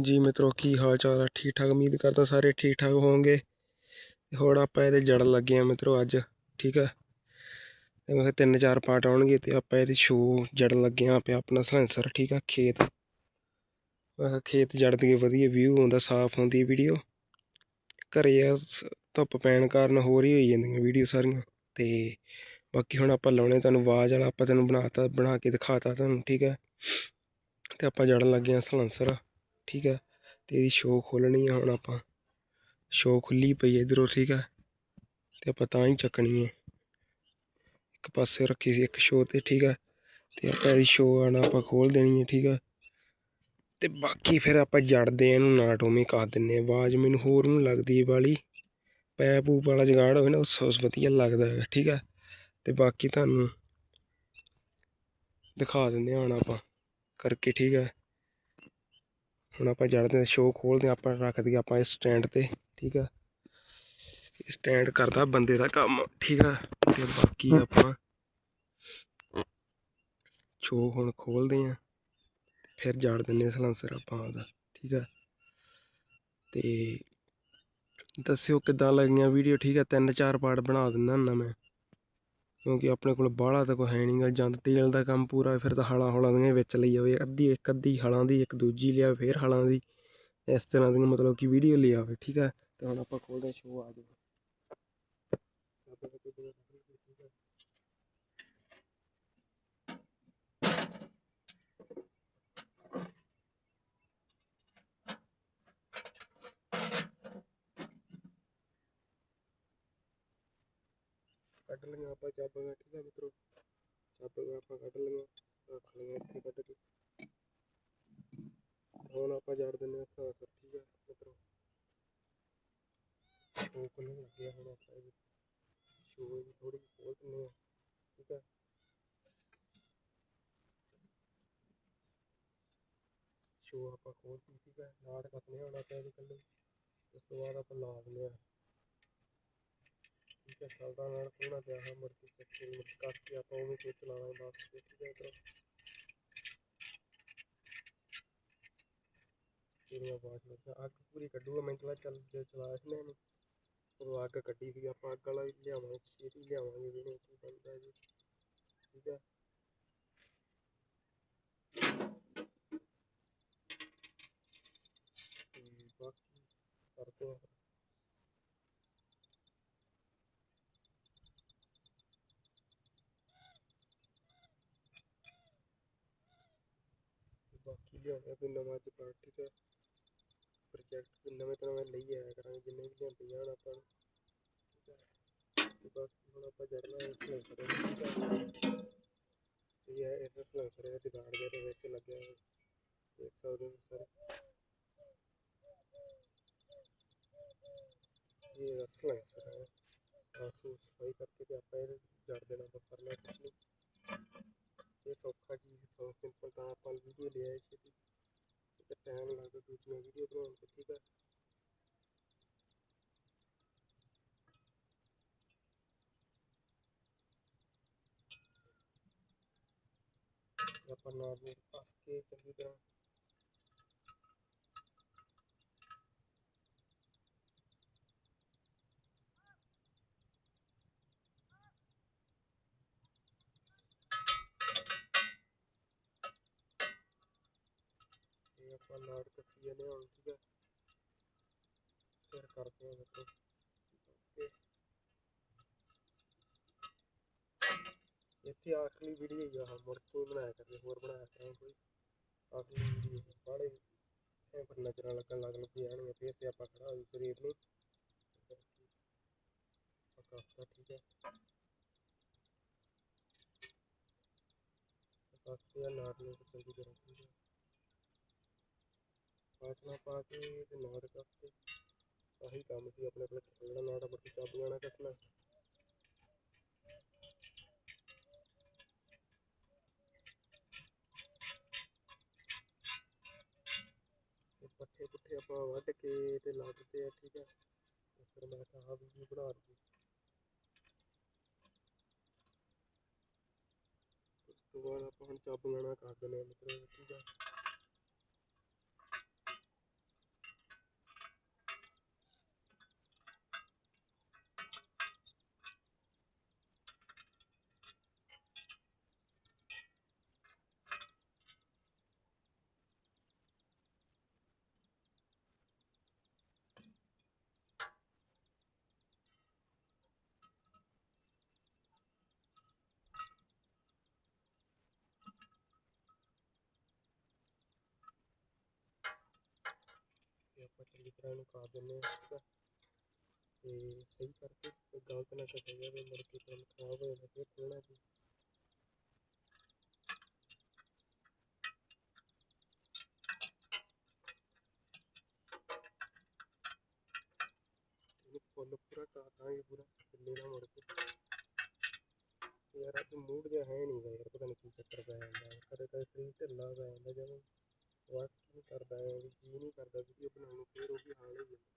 ਜੀ ਮਿੱਤਰੋ, ਕੀ ਹਾਲ ਚਾਲ ਆ? ਠੀਕ ਠਾਕ? ਉਮੀਦ ਕਰਦਾ ਸਾਰੇ ਠੀਕ ਠਾਕ ਹੋਵੋਗੇ। ਹੋਰ ਆਪਾਂ ਇਹਦੇ ਜੜ ਲੱਗੇ ਆ ਮਿੱਤਰੋ ਅੱਜ, ਠੀਕ ਆ? ਤੇ ਮੈਂ ਕਿਹਾ ਤਿੰਨ ਚਾਰ ਪਾਰਟ ਆਉਣਗੇ ਤੇ ਆਪਾਂ ਇਹਦੇ ਸ਼ੋ ਜੜ ਲੱਗੇ ਆ ਆਪੇ, ਆਪਣਾ ਸਲੈਂਸਰ, ਠੀਕ ਆ? ਖੇਤ। ਮੈਂ ਕਿਹਾ ਖੇਤ ਜੜ ਦੇ ਵਧੀਆ ਵਿਊ ਆਉਂਦਾ ਸਾਫ਼ ਆਉਂਦੀ ਵੀਡੀਓ ਘਰੇ ਆ ਧੁੱਪ ਪੈਣ ਕਾਰਨ ਹੋਰ ਹੀ ਹੋਈ ਜਾਂਦੀਆਂ ਵੀਡੀਓ ਸਾਰੀਆਂ। ਤੇ ਬਾਕੀ ਹੁਣ ਆਪਾਂ ਲਾਉਣੇ ਤੁਹਾਨੂੰ ਆਵਾਜ਼ ਵਾਲਾ, ਆਪਾਂ ਤੈਨੂੰ ਬਣਾਤਾ, ਬਣਾ ਕੇ ਦਿਖਾਤਾ ਤੁਹਾਨੂੰ, ਠੀਕ ਹੈ ਤੇ ਆਪਾਂ ਜੜਨ ਲੱਗੇ ਆ ਸਲੰਸਰ। ਠੀਕ ਹੈ? ਤੇ ਇਹਦੀ ਸ਼ੋ ਖੋਲਣੀ ਆ ਹੁਣ ਆਪਾਂ। ਸ਼ੋ ਖੁੱਲੀ ਪਈ ਹੈ ਇਧਰੋਂ, ਠੀਕ ਹੈ? ਤੇ ਆਪਾਂ ਤਾਂ ਹੀ ਚੱਕਣੀ ਹੈ ਇੱਕ ਪਾਸੇ ਰੱਖੀ ਸੀ ਇੱਕ ਸ਼ੋ ਤੇ, ਠੀਕ ਹੈ? ਤੇ ਆਪਾਂ ਇਹਦੀ ਸ਼ੋ ਆਣਾ ਆਪਾਂ ਖੋਲ ਦੇਣੀ ਹੈ ਠੀਕ ਹੈ? ਤੇ ਬਾਕੀ ਫਿਰ ਆਪਾਂ ਜੜਦੇ ਆ ਇਹਨੂੰ ਨਾ ਟੋਮੀ ਕਰ ਦਿੰਨੇ ਆ। ਆਵਾਜ਼ ਮੈਨੂੰ ਹੋਰ ਨੂੰ ਲੱਗਦੀ ਹੈ ਵਾਲੀ। ਪੈਪ ਪੂਪ ਵਾਲਾ ਜਗਾੜ ਹੋਵੇ ਨਾ ਉਹ ਸ- ਵਧੀਆ ਲੱਗਦਾ ਹੈ ਠੀਕ ਹੈ? ਤੇ ਬਾਕੀ ਤੁਹਾਨੂੰ ਦਿਖਾ ਦਿੰਦੇ ਹਾਂ ਹੁਣ ਆਪਾਂ ਕਰਕੇ, ਠੀਕ ਹੈ? ਹੁਣ ਆਪਾਂ ਜੜਦੇ ਹਾਂ ਸ਼ੋ ਖੋਲਦੇ ਹਾਂ ਆਪਾਂ ਰੱਖ ਦਈਏ ਆਪਾਂ ਇਸ ਸਟੈਂਡ ਤੇ ਠੀਕ ਆ। ਸਟੈਂਡ ਕਰਦਾ ਬੰਦੇ ਦਾ ਕੰਮ ਠੀਕ ਆ। ਤੇ ਬਾਕੀ ਆਪਾਂ ਸ਼ੋ ਹੁਣ ਖੋਲਦੇ ਆ ਫਿਰ ਜੜ ਦਿੰਨੇ ਸਲੈਂਸਰ ਆਪਾਂ ਉਹਦਾ ਠੀਕ ਆ। ਤੇ ਦੱਸਿਓ ਕਿੱਦਾਂ ਲੱਗੀਆਂ ਵੀਡੀਓ ਠੀਕ ਆ। ਤਿੰਨ ਚਾਰ ਪਾਰਟ ਬਣਾ ਦਿੰਦਾ ਹੁੰਦਾ ਮੈਂ। ਕਿਉਂਕਿ ਆਪਣੇ ਕੋਲ ਬਾਹਲਾ ਤਾਂ ਕੋਈ ਹੈ ਨਹੀਂ ਗਾ। ਜਦ ਤੇਲ ਦਾ ਕੰਮ ਪੂਰਾ ਫਿਰ ਤਾਂ ਹਲਾਂ ਹਲਾਂ ਦੀਆਂ ਵਿੱਚ ਲਈ ਜਾਵੇ। ਅੱਧੀ, ਇੱਕ ਅੱਧੀ ਹਲਾਂ ਦੀ, ਇੱਕ ਦੂਜੀ ਲਿਆ ਫਿਰ ਹਲਾਂ ਦੀ। ਇਸ ਤਰ੍ਹਾਂ ਦੀ ਮਤਲਬ ਕਿ ਵੀਡੀਓ ਲਈ ਆਵੇ ਠੀਕ ਹੈ ਤੇ ਹੁਣ ਆਪਾਂ ਖੋਲਦੇ ਸ਼ੋਅ ਆ ਜਾਓ ਕੱਢ ਲਈਆਂ ਆਪਾਂ ਚਾਬਾਂ ਠੀਕ ਹੈ ਮਿੱਤਰੋ? ਚਾਬਾਂ ਆਪਾਂ ਕੱਢ ਲਈਆਂ, ਰੱਖ ਲਈਆਂ ਇੱਥੇ ਕੱਢ ਕੇ। ਹੁਣ ਆਪਾਂ ਜੜ ਦਿੰਦੇ ਹਾਂ ਸਾਸਰ ਠੀਕ ਹੈ ਮਿੱਤਰੋ? ਸ਼ੋਅ ਖੁੱਲ੍ਹਣ ਲੱਗਿਆ ਹੁਣ ਆਪਾਂ ਇਹਦੀ ਸ਼ੋਅ ਦੀ ਥੋੜੀ ਜਿਹੀ ਖੋਲ ਦਿੰਦੇ ਹਾਂ ਠੀਕ ਹੈ ਸ਼ੋਅ ਆਪਾਂ ਖੋਲਤੀ ਠੀਕ ਹੈ ਨਾੜ ਕੱਟਨੇ ਹੁਣ ਆਪਾਂ ਇਹਦੇ ਕੱਲੇ ਉਸ ਤੋਂ ਬਾਅਦ ਆਪਾਂ ਲਾ ਦਿੰਦੇ ਹਾਂ ਠੀਕ ਹੈ ਸਾਦਾ ਨਾਲ ਪੂਰਾ ਪਿਆ ਹੈ ਮੁੜ ਕੇ ਚੱਕੇ ਮੁੜ ਆਪਾਂ ਉਹਨੂੰ ਕੋਈ ਚਲਾਣਾ ਬਸ ਤੇ ਠੀਕ ਹੈ ਇਧਰ ਪੂਰੀ ਆਵਾਜ਼ ਲੱਗਾ ਅੱਗ ਪੂਰੀ ਕੱਢੂਗਾ, ਮੈਂ ਚਲਾ ਚੱਲ ਜੇ ਚਲਾ ਇਸ ਨੇ ਇਹਨੂੰ ਅੱਗ ਕੱਢੀ ਸੀ, ਆਪਾਂ ਅੱਗ ਵਾਲਾ ਵੀ ਲਿਆਵਾਂਗੇ ਛੇਤੀ ਲਿਆਵਾਂਗੇ ਵੀਡੀਓ ਕੀ ਬਣਦਾ ਜੀ। ਠੀਕ ਹੈ। ਬਾਕੀ ਕਰਦੇ ਹਾਂ ਬਾਕੀ ਲਿਆਉਣਾ ਕੋਈ ਨਵਾਂ ਅੱਜ part, ਠੀਕ ਪ੍ਰੋਜੈਕਟ ਕੋਈ ਨਵੇਂ ਤੋਂ ਨਵੇਂ ਲਈ ਆਇਆ ਕਰਾਂਗੇ ਜਿੰਨੇ ਵੀ ਲਿਆਂਦੇ ਜਾਣ ਆਪਾਂ ਨੂੰ। ਤੇ ਬਾਕੀ ਹੁਣ ਆਪਾਂ ਜੜਨਾ ਇਸ ਸਲੈਂਸਰ ਇਹ ਹੈ ਇਸ ਸਲੈਂਸਰ ਦੇ ਜਗਾੜ ਦੇ ਵਿੱਚ ਲੱਗਿਆ ਹੋਇਆ। ਦੇਖ ਸਕਦੇ ਹੋ ਸਰ। ਇਹ ਸਲੈਂਸਰ ਹੈ। ਸਾਫ਼ ਸਫ਼ਾਈ ਕਰਕੇ ਤੇ ਆਪਾਂ ਇਹਨੂੰ ਜੜ ਦੇਣਾ ਆਪਾਂ ਕਰਨਾ ਇਹ ਸੌਖਾ ਚੀਜ਼ ਸੌ ਸਿੰਪਲ ਤਾਂ ਆਪਾਂ ਵੀਡੀਓ ਲੈ ਆਏ ਛੇਤੀ। ਤੇ ਟਾਈਮ ਲੱਗਦਾ ਦੂਜੀਆਂ ਵੀਡੀਓ ਬਣਾਉਣ ਤੇ, ਠੀਕ ਹੈ ਤੇ ਆਪਾਂ ਨਾਲ ਨੂੰ ਕੱਸ ਕੇ ਚੰਗੀ ਤਰ੍ਹਾਂ ਇਹ ਆਪਾਂ ਨਾੜ ਕੱਸੀ ਜਾਂਦੇ ਹੁਣ ਠੀਕ ਹੈ। ਫਿਰ ਕਰਦੇ ਹਾਂ ਦੇਖੋ। ਓਕੇ। ਇੱਥੇ ਆਖਰੀ ਵੀਡੀਓ ਹੀ ਆ ਮੁੜ ਤੋਂ ਬਣਾਇਆ ਕਰਦੇ ਹੋਰ ਬਣਾਇਆ ਕਰਾਂਗੇ ਕੋਈ। ਆਖਰੀ ਵੀਡੀਓ ਬਾੜੇ ਐ ਪਰ ਨਜ਼ਰਾਂ ਲੱਗਣ ਲੱਗ ਲੱਗੀ ਜਾਣਗੀਆਂ, ਫਿਰ ਤੇ ਆਪਾਂ ਖੜਾ ਹੋਈ ਸਰੀਰ ਨੂੰ ਆਪਾਂ ਠੀਕ ਹੈ। ਕਾਸੇ ਨਾੜ ਨੂੰ ਚੰਗੀ ਤਰ੍ਹਾਂ, ਠੀਕ ਹੈ। ਪਾਚਨਾ ਪਾ ਕੇ ਤੇ ਨਾੜ ਕੱਸ ਕੇ ਆਹੀ ਕੰਮ ਸੀ ਆਪਣੇ ਕੋਲ ਖੇਡਣਾ ਨਾੜ ਮੁੜ ਚਾਬੀਆਂ ਨਾਲ ਕੱਸਣਾ ਪੱਠੇ ਪੁੱਠੇ ਆਪਾਂ ਵੱਢ ਕੇ ਤੇ ਲਾ ਦਿੱਤੇ ਆ, ਠੀਕ ਹੈ ਫਿਰ ਮੈਂ ਕਿਹਾ ਆਹ ਵੀਡੀਓ ਬਣਾ ਲਈਏ ਉਸ ਤੋਂ ਬਾਅਦ ਆਪਾਂ ਹੁਣ ਚਾਬੀਆਂ ਨਾਲ ਕਰ ਦਿੰਦੇ ਹਾਂ ਮਤਲਬ ਠੀਕ ਹੈ ਆਪਾਂ ਚੰਗੀ ਤਰ੍ਹਾਂ ਇਹਨੂੰ ਕਾ ਦਿੰਦੇ ਹਾਂ, ਠੀਕ ਆ? ਤੇ ਸਹੀ ਕਰਕੇ ਤੇ ਗਲਤ ਨਾ ਕੱਟਿਆ ਜਾਵੇ ਮੁੜ ਕੇ ਕੰਮ ਖਰਾਬ ਹੋ ਜਾਂਦਾ ਫਿਰ ਖੋਲ੍ਹਣਾ ਜੀ ਫੁੱਲ ਪੂਰਾ ਕਾਟਾਂਗੇ ਪੂਰਾ ਥੱਲੇ ਨਾ ਮੁੜ ਕੇ। ਯਾਰ ਅੱਜ ਮੂਡ ਜਿਹਾ ਹੈ ਨਹੀਂ ਗਾ ਯਾਰ, ਪਤਾ ਨਹੀਂ ਕੀ ਚੱਕਰ ਪੈ ਜਾਂਦਾ। ਕਦੇ ਕਦੇ ਸਰੀਰ ਢਿੱਲਾ ਪੈ ਜਾਂਦਾ ਜਦੋਂ। ਵਰਕ ਨਹੀਂ ਕਰਦਾ ਹੈ, ਵੀ ਜੀ ਨਹੀਂ ਕਰਦਾ ਵੀਡੀਓ ਬਣਾਉਣ ਨੂੰ ਫਿਰ ਉਹ ਵੀ ਹਾਲ ਹੋ ਜਾਂਦਾ।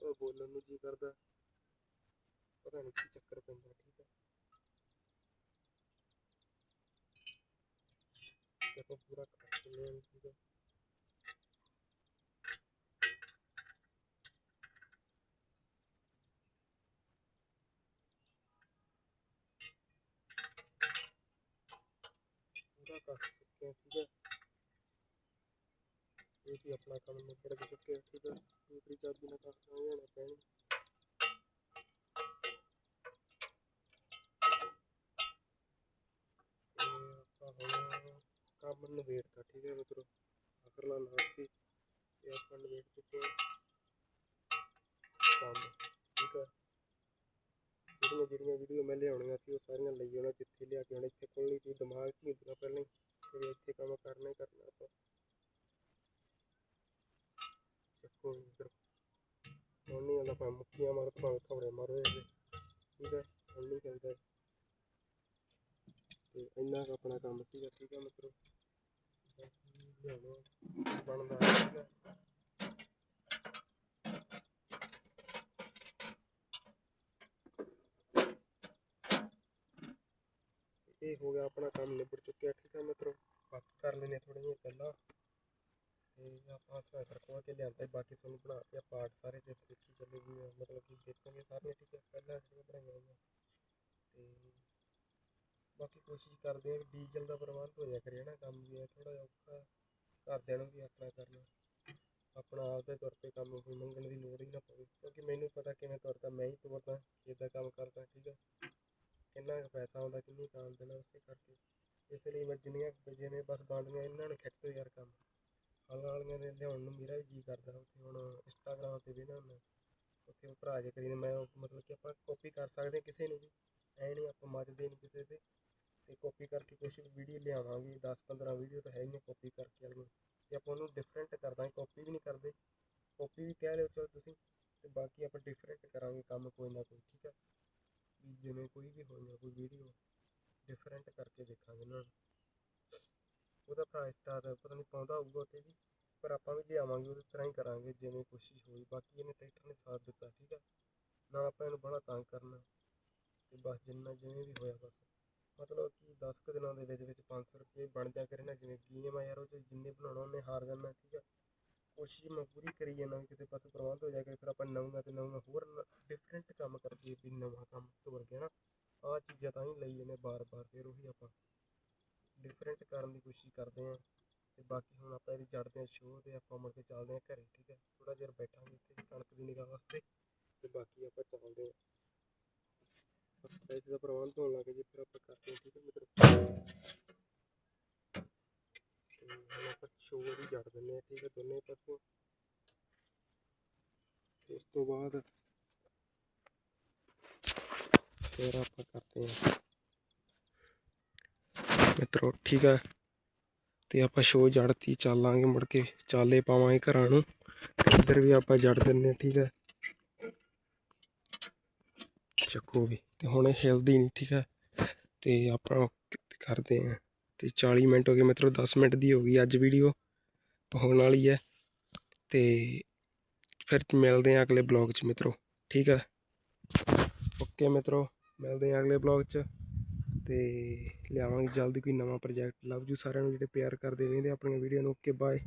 ਉਹ ਬੋਲਣ ਨੂੰ ਜੀ ਕਰਦਾ, ਪਤਾ ਨਹੀਂ ਕੀ ਚੱਕਰ ਪੈਂਦਾ, ਠੀਕ ਹੈ। ਤੇ ਪੂਰਾ ਕਰ ਦਿੰਦੇ ਠੀਕ ਹੈ। ਪੂਰਾ ਕਰ ਚੁੱਕੇ ਠੀਕ ਹੈ। ਇਹ ਵੀ ਆਪਣਾ ਕੰਮ ਨਿਬੜ ਕੇ ਚੁੱਕੇ ਠੀਕ ਹੈ ਦੂਸਰੀ ਚਾਬੀ ਨਾਲ ਕੰਮ ਹੋ ਜਾਣਾ ਪੈਣੀ। ਤੇ ਆਪਾਂ ਹੁਣ ਕੰਮ ਠੀਕ ਹੈ ਮਿੱਤਰੋ? ਆਖਰਲਾ ਲਾਸਟ ਸੀ, ਤੇ ਆਪਾਂ ਨਵੇੜ ਚੁੱਕੇ ਕੰਮ, ਠੀਕ ਹੈ ਜਿਹੜੀਆਂ ਜਿਹੜੀਆਂ ਵੀਡੀਓ ਮੈਂ ਲਿਆਉਣੀਆਂ ਸੀ, ਉਹ ਸਾਰੀਆਂ ਲਈ ਆਉਣਾ ਜਿੱਥੇ ਲਿਆ ਕੇ ਆਉਣਾ ਇੱਥੇ ਖੋਲ੍ਹਣੀ ਸੀ ਦਿਮਾਗ 'ਚ ਹੀ ਹੁੰਦੀਆਂ ਪਹਿਲਾਂ ਹੀ ਫਿਰ ਇੱਥੇ ਕੰਮ ਕਰਨਾ ਹੀ ਕਰਨਾ ਆਪਾਂ ਚੱਕੋ ਇੱਧਰ ਹੁਣ ਨਹੀਂ ਆਉਂਦਾ ਭਾਵੇਂ ਮੁੱਕੀਆਂ ਮਾਰੋ ਭਾਵੇਂ ਥੋੜੇ ਮਾਰੋ ਇਹਦੇ ਠੀਕ ਹੈ ਹੁਣ ਨਹੀਂ ਚੱਲਦਾ ਤੇ ਇੰਨਾ ਕੁ ਆਪਣਾ ਕੰਮ ਸੀਗਾ ਠੀਕ ਹੈ ਮਿੱਤਰੋ ਬਾਕੀ ਲਿਆਉਣਾ ਬਣਦਾ ਹੈ, ਇਹ ਹੋ ਗਿਆ ਆਪਣਾ ਕੰਮ ਨਿਬੜ ਚੁੱਕਿਆ ਠੀਕ ਹੈ ਮਿੱਤਰੋ? ਬਾਕੀ ਕਰ ਲੈਣੇ ਥੋੜ੍ਹੀਆਂ ਜਿਹੀਆਂ ਪਹਿਲਾਂ। ਤੇ ਆਪਾਂ ਸਵੈਟਰ ਖੋਲ ਕੇ ਲਿਆਂਦਾ ਬਾਕੀ ਤੁਹਾਨੂੰ ਬਣਾ ਕੇ ਪਾਰਟ ਸਾਰੇ ਦੇ ਦੇਖੀ ਚੱਲੂਗੀ ਮਤਲਬ ਕਿ ਦੇਖੋਗੇ ਸਾਰੀਆਂ ਠੀਕ ਹੈ ਪਹਿਲਾਂ ਜਿਹੜੀਆਂ ਬਣਾਈਆਂ ਹੋਈਆਂ। ਤੇ ਬਾਕੀ ਕੋਸ਼ਿਸ਼ ਕਰਦੇ ਆ ਡੀਜ਼ਲ ਦਾ ਪ੍ਰਬੰਧ ਹੋ ਜਾ ਕਰੇ ਨਾ ਕੰਮ ਵੀ ਹੈ ਥੋੜਾ ਜਿਹਾ ਔਖਾ। ਘਰਦਿਆਂ ਨੂੰ ਵੀ ਆਪਣਾ ਕਰਨਾ। ਆਪਣਾ ਆਪਦੇ ਤੌਰ ਤੇ ਕੰਮ ਕੋਈ ਮੰਗਣ ਦੀ ਲੋੜ ਹੀ ਨਾ ਪਵੇ। ਕਿਉਂਕਿ ਮੈਨੂੰ ਪਤਾ ਕਿਵੇਂ ਤੁਰਦਾ ਮੈਂ ਹੀ ਤੁਰਦਾ, ਜਿੱਦਾਂ ਕੰਮ ਕਰਦਾ, ਠੀਕ ਆ। ਕਿੰਨਾ ਕੁ ਪੈਸਾ ਆਉਂਦਾ, ਕਿੰਨੀ ਕੰਮ ਦੇਣਾ ਉਸੇ ਕਰਕੇ। ਇਸ ਲਈ ਮੈਂ ਜਿੰਨੀਆਂ ਜਿਵੇਂ ਬਸ ਬਣਦੀਆਂ ਇਹਨਾਂ ਨੂੰ ਖਿੱਚ ਦਿਓ ਯਾਰ ਕੰਮ। ਹਾਲਾਂ ਵਾਲੀਆਂ ਨੇ ਲਿਆਉਣ ਨੂੰ ਮੇਰਾ ਵੀ ਜੀ ਕਰਦਾ, ਉੱਥੇ ਹੁਣ ਇੰਸਟਾਗ੍ਰਾਮ ਤੇ ਵੀ ਨਾ ਹੁੰਦਾ ਉੱਥੇ ਉਹ ਭਰਾ ਜੇ ਕਰੀ ਨੇ ਮੈਂ ਉਹ ਮਤਲਬ ਕਿ ਆਪਾਂ ਕਾਪੀ ਕਰ ਸਕਦੇ ਹਾਂ ਕਿਸੇ ਨੂੰ ਵੀ। ਐ ਨਹੀਂ ਆਪਾਂ ਮੱਚਦੇ ਨਹੀਂ ਕਿਸੇ ਤੇ। ਤੇ ਕਾਪੀ ਕਰਕੇ ਕੁਛ ਵੀਡੀਓ ਲਿਆਵਾਂਗੇ 10 15 ਵੀਡੀਓ ਤਾਂ ਹੈ ਹੀ ਨੇ ਕਾਪੀ ਕਰਕੇ ਵਾਲੀਆਂ ਤੇ ਆਪਾਂ ਉਹਨੂੰ ਡਿਫਰੈਂਟ ਕਰ ਕਾਪੀ ਵੀ ਨਹੀਂ ਕਰਦੇ। ਕਾਪੀ ਵੀ ਕਹਿ ਲਿਓ ਚਲੋ ਤੁਸੀਂ, ਤੇ ਬਾਕੀ ਆਪਾਂ ਡਿਫਰੈਂਟ ਕਰਾਂਗੇ ਕੰਮ ਕੋਈ ਨਾ ਕੋਈ, ਠੀਕ ਹੈ ਜਿਵੇਂ ਕੋਈ ਵੀ ਹੋਈ ਕੋਈ ਵੀਡੀਓ ਡਿਫਰੈਂਟ ਕਰਕੇ ਦੇਖਾਂਗੇ ਉਹਨਾਂ ਨੂੰ। ਉਹਦਾ ਭਰਾ ਇੰਸਟਾ ਦਾ, ਪਤਾ ਨਹੀਂ ਪਾਉਂਦਾ ਹੋਊਗਾ ਉੱਤੇ ਵੀ, ਪਰ ਆਪਾਂ ਵੀ ਲਿਆਵਾਂਗੇ, ਉਹਦੇ ਤਰ੍ਹਾਂ ਹੀ ਕਰਾਂਗੇ, ਜਿਵੇਂ ਕੋਸ਼ਿਸ਼ ਹੋਈ। ਬਾਕੀ ਇਹਨੇ ਟਰੈਕਟਰ ਨੇ ਸਾਥ ਦਿੱਤਾ, ਠੀਕ ਹੈ ਨਾ ਆਪਾਂ ਇਹਨੂੰ ਬੜਾ ਤੰਗ ਕਰਨਾ। ਤੇ ਬਸ ਜਿੰਨਾ ਜਿਵੇਂ ਵੀ ਹੋਇਆ ਬਸ। ਮਤਲਬ ਕਿ 10 ਕੁ ਦਿਨਾਂ ਦੇ ਵਿੱਚ ਵਿੱਚ 500 ਰੁਪਏ ਬਣ ਜਾ ਕਰੇ ਨਾ, ਜਿਵੇਂ ਗੇਮ ਆ ਯਾਰ, ਉਹ 'ਚ ਜਿੰਨੇ ਬਣਾਉਣਾ ਉਹਨੇ ਹਾਰ ਜਾਣਾ, ਠੀਕ ਆ। ਕੋਸ਼ਿਸ਼ ਮੈਂ ਪੂਰੀ ਕਰੀ ਜਾਂਦਾ ਵੀ ਕਿਸੇ ਪਾਸੇ ਪ੍ਰਬੰਧ ਹੋ ਜਾ ਕੇ ਫਿਰ ਆਪਾਂ ਨਵਾਂ ਤੇ ਨਵਾਂ ਹੋਰ ਡਿਫਰੈਂਟ ਕੰਮ ਕਰਕੇ ਵੀ ਨਵਾਂ ਕੰਮ ਤੁਰ ਗਿਆ ਨਾ ਆਹ ਚੀਜ਼ਾਂ ਤਾਂ ਹੀ ਲਈ ਜਾਂਦੇ ਬਾਰ-ਬਾਰ, ਫਿਰ ਉਹੀ ਆਪਾਂ ਡਿਫਰੈਂਟ ਕਰਨ ਦੀ ਕੋਸ਼ਿਸ਼ ਕਰਦੇ ਹਾਂ ਤੇ ਬਾਕੀ ਹੁਣ ਆਪਾਂ ਇਹਦੀ ਜੜਦੇ ਹਾਂ ਸ਼ੋਅ ਤੇ ਆਪਾਂ ਮੁੜ ਕੇ ਚੱਲਦੇ ਹਾਂ ਘਰੇ, ਠੀਕ ਹੈ ਥੋੜਾ ਜਿਹਾ ਬੈਠਾਂਗੇ ਇੱਥੇ, ਕਣਕ ਦੀ ਨਿਗਾਹ ਵਾਸਤੇ, ਤੇ ਬਾਕੀ ਆਪਾਂ ਚੱਲਦੇ ਹਾਂ ਬਸ ਪੈਸੇ ਦਾ ਪ੍ਰਬੰਧ ਹੋਣ ਲੱਗ ਜੇ ਫਿਰ ਆਪਾਂ ਕਰਦੇ ਹਾਂ ਠੀਕ ਹੈ ਮਿੱਤਰੋ। ਹੁਣ ਆਪਾਂ ਸ਼ੋਅ ਦੀ ਜੜ ਦਿੰਦੇ ਹਾਂ ਠੀਕ ਹੈ ਦੋਨੇ ਪਾਸੋਂ। ਉਸ ਤੋਂ ਬਾਅਦ ਫਿਰ ਆਪਾਂ ਕਰਦੇ ਹਾਂ। ਮਿੱਤਰੋ ਠੀਕ ਹੈ। ਤੇ ਆਪਾਂ ਸ਼ੋਅ ਜੜਤੀ ਚੱਲਾਂਗੇ ਮੁੜ ਕੇ ਚਾਲੇ ਪਾਵਾਂਗੇ ਘਰਾਂ ਨੂੰ। ਇੱਧਰ ਵੀ ਆਪਾਂ ਜੜ ਦਿੰਨੇ ਹਾਂ, ਠੀਕ ਹੈ। ਚੱਕੋ ਵੀ। ਤੇ ਹੁਣ ਇਹ ਹਿਲਦੀ ਨਹੀਂ ਠੀਕ ਹੈ? ਤੇ ਆਪਾਂ ਕਰਦੇ ਹਾਂ, ਤੇ 40 ਮਿੰਟ ਹੋ ਗਏ ਮਿੱਤਰੋ 10 ਮਿੰਟ ਦੀ ਹੋ ਗਈ ਅੱਜ ਵੀਡੀਓ ਹੋਣ ਵਾਲੀ ਹੈ, ਤੇ ਫਿਰ ਮਿਲਦੇ ਹਾਂ ਅਗਲੇ ਬਲੌਗ 'ਚ ਮਿੱਤਰੋ, ਠੀਕ ਹੈ? ਓਕੇ ਮਿੱਤਰੋ, ਮਿਲਦੇ ਹਾਂ ਅਗਲੇ ਬਲੌਗ 'ਚ, ਤੇ ਲਿਆਵਾਂਗੇ ਜਲਦੀ ਕੋਈ ਨਵਾਂ ਪ੍ਰੋਜੈਕਟ ਲਵ ਯੂ ਸਾਰਿਆਂ ਨੂੰ ਜਿਹੜੇ ਪਿਆਰ ਕਰਦੇ ਰਹਿੰਦੇ ਆਪਣੀਆਂ ਵੀਡੀਓ ਨੂੰ ਓਕੇ ਬਾਏ